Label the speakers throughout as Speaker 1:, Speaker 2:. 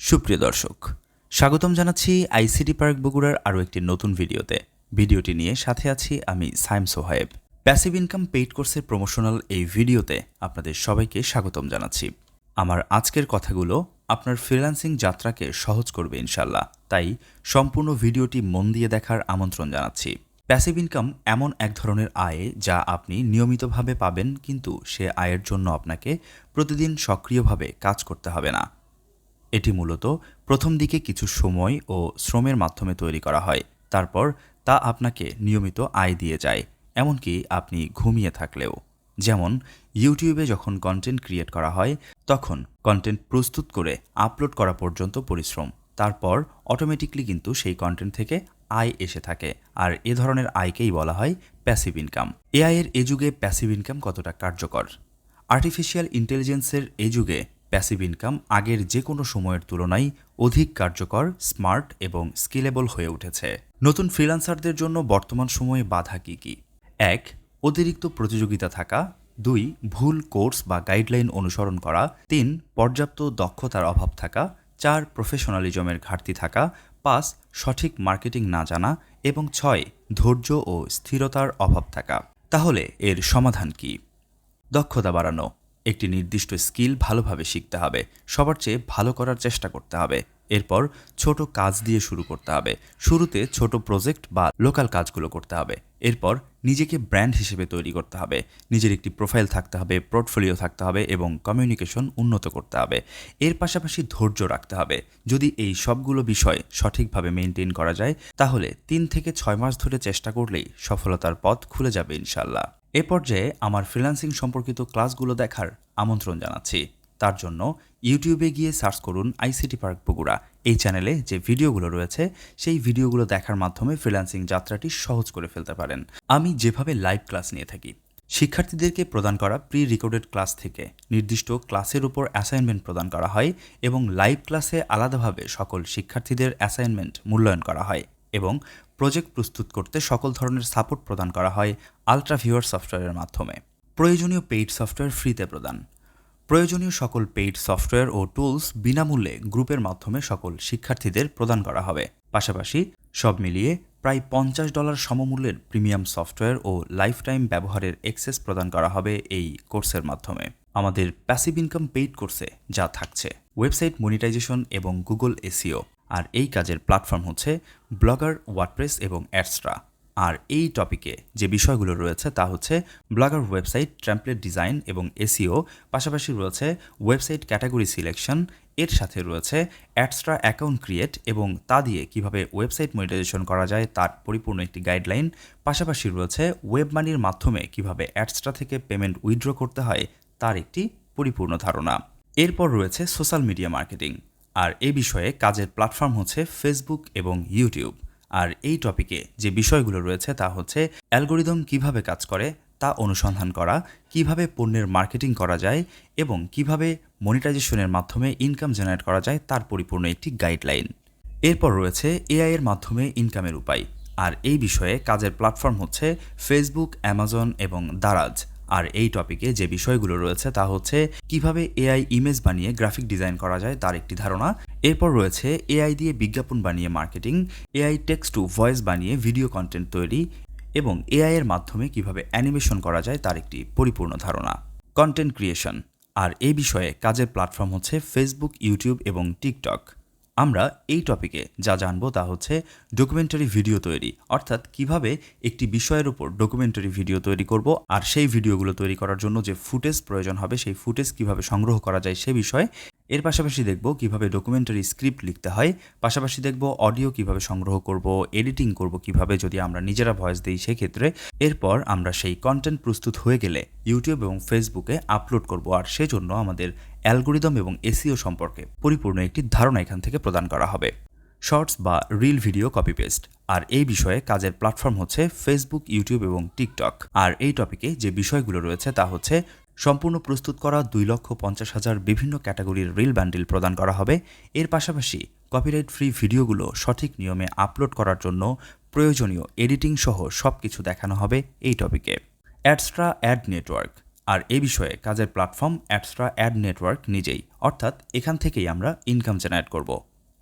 Speaker 1: সুপ্রিয় দর্শক, স্বাগতম জানাচ্ছি আইসিটি পার্ক বগুড়ার আরও একটি নতুন ভিডিওতে। ভিডিওটি নিয়ে সাথে আছি আমি Saim Sohayeb. Passive income paid কোর্সের প্রমোশনাল এই ভিডিওতে আপনাদের সবাইকে স্বাগতম জানাচ্ছি। আমার আজকের কথাগুলো আপনার ফ্রিল্যান্সিং যাত্রাকে সহজ করবে ইনশাল্লাহ তাই সম্পূর্ণ ভিডিওটি মন দিয়ে দেখার আমন্ত্রণ জানাচ্ছি। প্যাসিভ ইনকাম এমন এক ধরনের আয় যা আপনি নিয়মিতভাবে পাবেন, কিন্তু সে আয়ের জন্য আপনাকে প্রতিদিন সক্রিয়ভাবে কাজ করতে হবে না। এটি মূলত প্রথম দিকে কিছু সময় ও শ্রমের মাধ্যমে তৈরি করা হয়। তারপর তা আপনাকে নিয়মিত আয় দিয়ে যায়, এমনকি আপনি ঘুমিয়ে থাকলেও। যেমন, ইউটিউবে যখন কন্টেন্ট ক্রিয়েট করা হয়, তখন কন্টেন্ট প্রস্তুত করে আপলোড করা পর্যন্ত পরিশ্রম। তারপর অটোমেটিকলি কিন্তু সেই কন্টেন্ট থেকে আয় এসে থাকে, আর এ ধরনের আয়কেই বলা হয় প্যাসিভ ইনকাম এআই এর এ যুগে প্যাসিভ ইনকাম কতটা কার্যকর? আর্টিফিশিয়াল ইন্টেলিজেন্সের এই যুগে প্যাসিভ ইনকাম আগের যে কোনো সময়ের তুলনায় অধিক কার্যকর স্মার্ট এবং স্কেলেবল হয়ে উঠেছে। নতুন ফ্রিল্যান্সারদের জন্য বর্তমান সময়ে বাধা কী কী? এক, অতিরিক্ত প্রতিযোগিতা থাকা। দুই, ভুল কোর্স বা গাইডলাইন অনুসরণ করা। তিন, পর্যাপ্ত দক্ষতার অভাব থাকা। চার প্রফেশনালিজমের ঘাটতি থাকা। পাঁচ, সঠিক মার্কেটিং না জানা এবং ছয়, ধৈর্য ও স্থিরতার অভাব থাকা। তাহলে এর সমাধান কী? দক্ষতা বাড়ানো। একটি নির্দিষ্ট স্কিল ভালোভাবে শিখতে হবে, সবার চেয়ে ভালো করার চেষ্টা করতে হবে। এরপর ছোট কাজ দিয়ে শুরু করতে হবে, শুরুতে ছোট প্রজেক্ট বা লোকাল কাজগুলো করতে হবে। এরপর নিজেকে ব্র্যান্ড হিসেবে তৈরি করতে হবে, নিজের একটি প্রোফাইল থাকতে হবে, পোর্টফোলিও থাকতে হবে এবং কমিউনিকেশন উন্নত করতে হবে। এর পাশাপাশি ধৈর্য রাখতে হবে। যদি এই সবগুলো বিষয় সঠিকভাবে মেনটেন করা যায়, তাহলে তিন থেকে ছয় মাস ধরে চেষ্টা করলেই সফলতার পথ খুলে যাবে ইনশাল্লাহ এ পর্যায়ে আমার ফ্রিল্যান্সিং সম্পর্কিত ক্লাসগুলো দেখার আমন্ত্রণ জানাচ্ছি। তার জন্য ইউটিউবে গিয়ে সার্চ করুন আইসিটি পার্ক বগুড়া। এই চ্যানেলে যে ভিডিওগুলো রয়েছে, সেই ভিডিওগুলো দেখার মাধ্যমে ফ্রিল্যান্সিং যাত্রাটি সহজ করে ফেলতে পারেন। আমি যেভাবে লাইভ ক্লাস নিয়ে থাকি, শিক্ষার্থীদেরকে প্রদান করা প্রি রেকর্ডেড ক্লাস থেকে নির্দিষ্ট ক্লাসের উপর অ্যাসাইনমেন্ট প্রদান করা হয় এবং লাইভ ক্লাসে আলাদাভাবে সকল শিক্ষার্থীদের অ্যাসাইনমেন্ট মূল্যায়ন করা হয় এবং প্রজেক্ট প্রস্তুত করতে সকল ধরনের সাপোর্ট প্রদান করা হয় আলট্রা সফটওয়্যারের মাধ্যমে। প্রয়োজনীয় পেইড সফটওয়্যার ফ্রিতে প্রদান। প্রয়োজনীয় সকল পেইড সফটওয়্যার ও টুলস বিনামূল্যে গ্রুপের মাধ্যমে সকল শিক্ষার্থীদের প্রদান করা হবে। পাশাপাশি সব মিলিয়ে প্রায় পঞ্চাশ ডলার সমমূল্যের প্রিমিয়াম সফটওয়্যার ও লাইফ টাইম ব্যবহারের এক্সেস প্রদান করা হবে এই কোর্সের মাধ্যমে। আমাদের প্যাসিভ ইনকাম পেইড কোর্সে যা থাকছে। ওয়েবসাইট মনিটাইজেশন এবং গুগল এসিও আর এই কাজের প্ল্যাটফর্ম হচ্ছে ব্লগার ওয়ার্ডপ্রেস এবং অ্যাডস্ট্রা আর এই টপিকে যে বিষয়গুলো রয়েছে তা হচ্ছে ব্লগার ওয়েবসাইট ট্যাম্পলেট ডিজাইন এবং এসিও পাশাপাশি রয়েছে ওয়েবসাইট ক্যাটাগরি সিলেকশন এর সাথে রয়েছে অ্যাডস্ট্রা অ্যাকাউন্ট ক্রিয়েট এবং তা দিয়ে কীভাবে ওয়েবসাইট মনিটাইজেশন করা যায় তার পরিপূর্ণ একটি গাইডলাইন পাশাপাশি রয়েছে ওয়েব মানির মাধ্যমে কীভাবে অ্যাডস্ট্রা থেকে পেমেন্ট উইথড্র করতে হয় তার একটি পরিপূর্ণ ধারণা। এরপর রয়েছে সোশ্যাল মিডিয়া মার্কেটিং আর এ বিষয়ে কাজের প্ল্যাটফর্ম হচ্ছে ফেসবুক এবং ইউটিউব আর এই টপিকে যে বিষয়গুলো রয়েছে তা হচ্ছে অ্যালগোরিদম কীভাবে কাজ করে, তা অনুসন্ধান করা, কীভাবে পণ্যের মার্কেটিং করা যায় এবং কীভাবে মনিটাইজেশনের মাধ্যমে ইনকাম জেনারেট করা যায় তার পরিপূর্ণ একটি গাইডলাইন এরপর রয়েছে এআই এর মাধ্যমে ইনকামের উপায়। আর এই বিষয়ে কাজের প্ল্যাটফর্ম হচ্ছে ফেসবুক অ্যামাজন এবং দারাজ। আর এই টপিকে যে বিষয়গুলো রয়েছে তা হচ্ছে কীভাবে এআই ইমেজ বানিয়ে গ্রাফিক ডিজাইন করা যায় তার একটি ধারণা। এরপর রয়েছে এআই দিয়ে বিজ্ঞাপন বানিয়ে marketing AI text to voice বানিয়ে ভিডিও কন্টেন্ট তৈরি এবং এআই এর মাধ্যমে কীভাবে অ্যানিমেশন করা যায় তার একটি পরিপূর্ণ ধারণা। কন্টেন্ট ক্রিয়েশন আর এই বিষয়ে কাজের প্ল্যাটফর্ম হচ্ছে ফেসবুক ইউটিউব এবং টিকটক আমরা এই টপিকে যা জানব তা হচ্ছে ডকুমেন্টারি ভিডিও তৈরি, অর্থাৎ কীভাবে একটি বিষয়ের উপর ডকুমেন্টারি ভিডিও তৈরি করব আর সেই ভিডিওগুলো তৈরি করার জন্য যে ফুটেজ প্রয়োজন হবে, সেই ফুটেজ কীভাবে সংগ্রহ করা যায় সে বিষয়ে এর পাশাপাশি দেখব কীভাবে ডকুমেন্টারি স্ক্রিপ্ট লিখতে হয়, পাশাপাশি দেখব অডিও কীভাবে সংগ্রহ করব এডিটিং করব কীভাবে যদি আমরা নিজেরা ভয়েস দিই সেক্ষেত্রে। এরপর আমরা সেই কন্টেন্ট প্রস্তুত হয়ে গেলে ইউটিউব এবং ফেসবুকে আপলোড করব আর সেজন্য আমাদের অ্যালগোরিদম এবং এসিও সম্পর্কে পরিপূর্ণ একটি ধারণা এখান থেকে প্রদান করা হবে। শর্টস বা রিল ভিডিও কপি পেস্ট আর এই বিষয়ে কাজের প্ল্যাটফর্ম হচ্ছে ফেসবুক ইউটিউব এবং টিকটক আর এই টপিকে যে বিষয়গুলো রয়েছে তা হচ্ছে সম্পূর্ণ প্রস্তুত করা দুই লক্ষ পঞ্চাশ হাজার বিভিন্ন ক্যাটাগরির রিল ব্যান্ডেল প্রদান করা হবে। এর পাশাপাশি কপিরাইট ফ্রি ভিডিওগুলো সঠিক নিয়মে আপলোড করার জন্য প্রয়োজনীয় এডিটিং সহ সব কিছু দেখানো হবে এই টপিকে অ্যাডস্ট্রা অ্যাড নেটওয়ার্ক আর এ বিষয়ে কাজের প্ল্যাটফর্ম অ্যাডস্ট্রা অ্যাড নেটওয়ার্ক নিজেই। অর্থাৎ এখান থেকেই আমরা ইনকাম জেনারেট করব।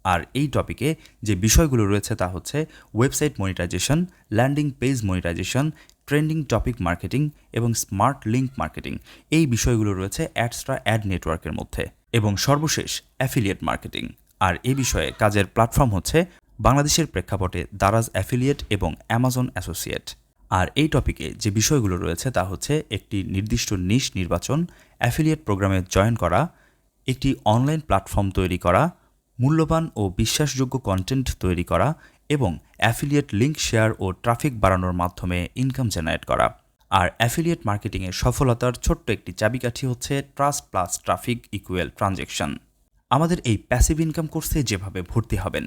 Speaker 1: আর এই টপিকে যে বিষয়গুলো রয়েছে তা হচ্ছে website monetisation landing page monetisation trending topic marketing এবং স্মার্ট লিঙ্ক মার্কেটিং এই বিষয়গুলো রয়েছে অ্যাডস্ট্রা অ্যাড নেটওয়ার্কের মধ্যে এবং সর্বশেষ অ্যাফিলিয়েট মার্কেটিং আর এ বিষয়ে কাজের প্ল্যাটফর্ম হচ্ছে বাংলাদেশের প্রেক্ষাপটে দারাজ অ্যাফিলিয়েট এবং অ্যামাজন অ্যাসোসিয়েট আর এই টপিকে যে বিষয়গুলো রয়েছে তা হচ্ছে একটি নির্দিষ্ট নিশ নির্বাচন অ্যাফিলিয়েট প্রোগ্রামে জয়েন করা, একটি অনলাইন প্ল্যাটফর্ম তৈরি করা মূল্যবান ও বিশ্বাসযোগ্য কন্টেন্ট তৈরি করা এবং অ্যাফিলিয়েট লিঙ্ক শেয়ার ও ট্রাফিক বাড়ানোর মাধ্যমে ইনকাম জেনারেট করা। আর অ্যাফিলিয়েট মার্কেটিংয়ের সফলতার ছোট্ট একটি চাবিকাঠি হচ্ছে trust plus traffic equal transaction আমাদের এই প্যাসিভ ইনকাম কোর্সে যেভাবে ভর্তি হবেন,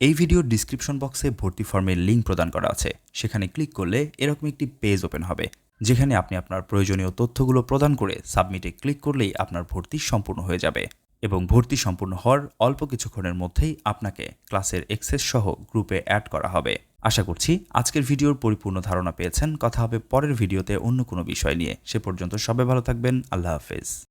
Speaker 1: এই ভিডিওর ডিসক্রিপশন বক্সে ভর্তি ফর্মের লিঙ্ক প্রদান করা আছে। সেখানে ক্লিক করলে এরকম একটি পেজ ওপেন হবে, যেখানে আপনি আপনার প্রয়োজনীয় তথ্যগুলো প্রদান করে সাবমিটে ক্লিক করলেই আপনার ভর্তি সম্পূর্ণ হয়ে যাবে। এবং ভর্তি সম্পূর্ণ হওয়ার অল্প কিছুক্ষণের মধ্যেই আপনাকে ক্লাসের এক্সেস সহ গ্রুপে অ্যাড করা হবে। আশা করছি আজকের ভিডিওর পরিপূর্ণ ধারণা পেয়েছেন। কথা হবে পরের ভিডিওতে অন্য কোনো বিষয় নিয়ে। সে পর্যন্ত সবাই ভালো থাকবেন। আল্লাহ হাফেজ।